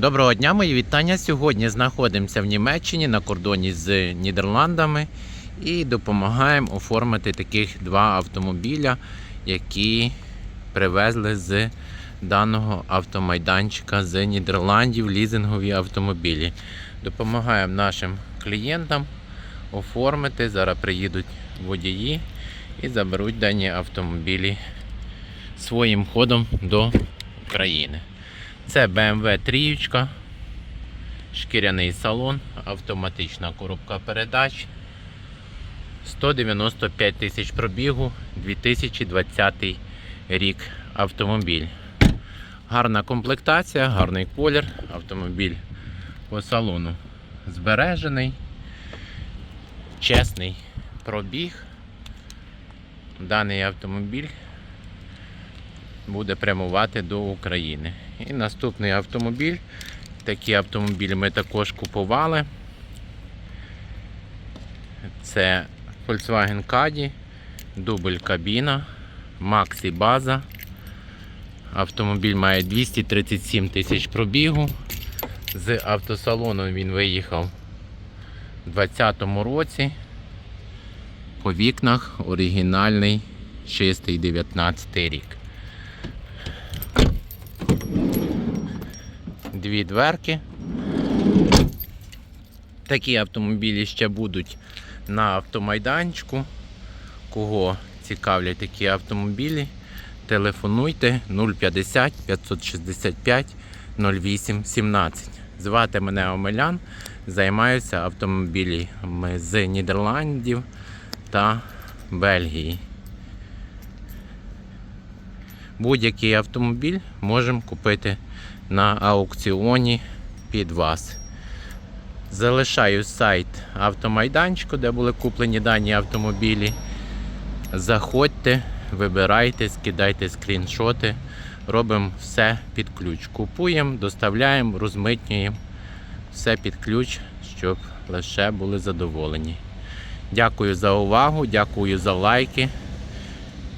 Доброго дня, мої вітання. Сьогодні знаходимося в Німеччині на кордоні з Нідерландами і допомагаємо оформити таких два автомобіля, які привезли з даного автомайданчика з Нідерландів лізингові автомобілі. Допомагаємо нашим клієнтам оформити. Зараз приїдуть водії і заберуть дані автомобілі своїм ходом до України. Це BMW 3, шкіряний салон, автоматична коробка передач. 195 тисяч пробігу, 2020 рік автомобіль. Гарна комплектація, гарний колір. Автомобіль по салону збережений, чесний пробіг. Даний автомобіль буде прямувати до України. І наступний автомобіль. Такі автомобілі ми також купували. Це Volkswagen Caddy, дубль кабіна, Maxi база. Автомобіль має 237 тисяч пробігу. З автосалону він виїхав у 2020 році. По вікнах оригінальний чистий 19 рік. Дві дверки. Такі автомобілі ще будуть на автомайданчику. Кого цікавлять такі автомобілі, телефонуйте 050 565 08 17. Звати мене Омелян. Займаюся автомобілями з Нідерландів та Бельгії. Будь-який автомобіль можемо купити на аукціоні під вас. Залишаю сайт автомайданчику, де були куплені дані автомобілі. Заходьте, вибирайте, скидайте скріншоти. Робимо все під ключ. Купуємо, доставляємо, розмитнюємо. Все під ключ, щоб лише були задоволені. Дякую за увагу, дякую за лайки.